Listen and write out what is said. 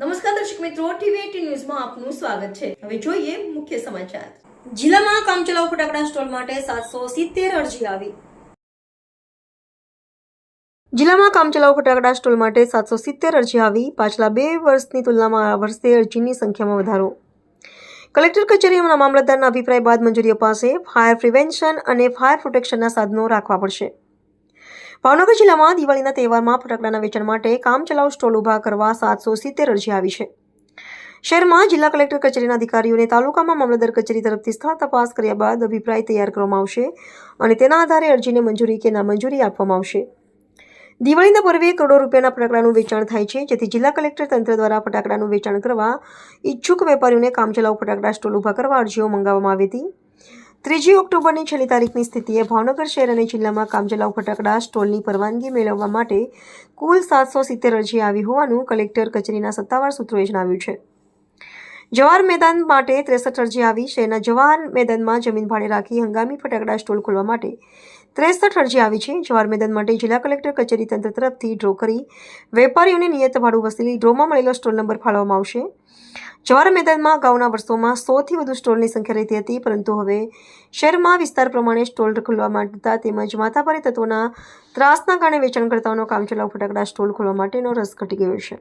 નમસ્કાર દર્શક મિત્રો, ટીવી ન્યૂઝમાં આપનું સ્વાગત છે. હવે જોઈએ મુખ્ય સમાચાર. જિલ્લામાં કામચલાઉ ફટાકડા સ્ટોલ માટે સાતસો સિત્તેર અરજી આવી. જિલ્લામાં કામચલાઉ ફટાકડા સ્ટોલ માટે સાતસો સિત્તેર અરજી આવી. પાછલા બે વર્ષની તુલનામાં આ વર્ષે અરજીની સંખ્યામાં વધારો. કલેક્ટર કચેરીના મામલતદારના અભિપ્રાય બાદ મંજૂરી અપાશે ફાયર પ્રિવેન્શન અને ફાયર પ્રોટેક્શનના સાધનો રાખવા પડશે. ભાવનગર જિલ્લામાં દિવાળીના તહેવારમાં ફટાકડાના વેચાણ માટે કામચલાઉ સ્ટોલ ઊભા કરવા સાતસો સિત્તેર અરજી આવી છે. શહેરમાં જિલ્લા કલેક્ટર કચેરીના અધિકારીઓને તાલુકામાં મામલતદાર કચેરી તરફથી સ્થળ તપાસ કર્યા બાદ અભિપ્રાય તૈયાર કરવામાં આવશે અને તેના આધારે અરજીને મંજૂરી કે નામંજૂરી આપવામાં આવશે. દિવાળીના પર્વે કરોડો રૂપિયાના ફટાકડાનું વેચાણ થાય છે, જેથી જિલ્લા કલેક્ટર તંત્ર દ્વારા ફટાકડાનું વેચાણ કરવા ઈચ્છુક વેપારીઓને કામચલાઉ ફટાકડા સ્ટોલ ઊભા કરવા અરજીઓ મંગાવવામાં આવી હતી. ત્રીજી ઓક્ટોબરની છેલ્લી તારીખની સ્થિતિએ ભાવનગર શહેર અને જિલ્લામાં કામચલાઉ ફટાકડા સ્ટોલની પરવાનગી મેળવવા માટે કુલ સાતસો સિત્તેર અરજી આવી હોવાનું કલેક્ટર કચેરીના સત્તાવાર સૂત્રોએ જણાવ્યું છે. જવાહર મેદાન માટે ત્રેસઠ અરજી આવી. શહેરના જવાહર મેદાનમાં જમીન ભાડે રાખી હંગામી ફટાકડા સ્ટોલ ખોલવા માટે ત્રેસઠ અરજી આવી છે. જવાહર મેદાન માટે જિલ્લા કલેક્ટર કચેરી તંત્ર તરફથી ડ્રો કરી વેપારીઓને નિયત ભાડું વસૂલી ડ્રોમાં મળેલો સ્ટોલ નંબર ફાળવવામાં આવશે. જવાહર મેદાનમાં અગાઉના વર્ષોમાં સોથી વધુ સ્ટોલની સંખ્યા રહેતી હતી, પરંતુ હવે શહેરમાં વિસ્તાર પ્રમાણે સ્ટોલ ખોલવા માંડતા તેમજ માથાભારે તત્વોના ત્રાસના કારણે વેચાણકર્તાઓનો કામચલાઉ ફટાકડા સ્ટોલ ખોલવા માટેનો રસ ઘટી ગયો છે.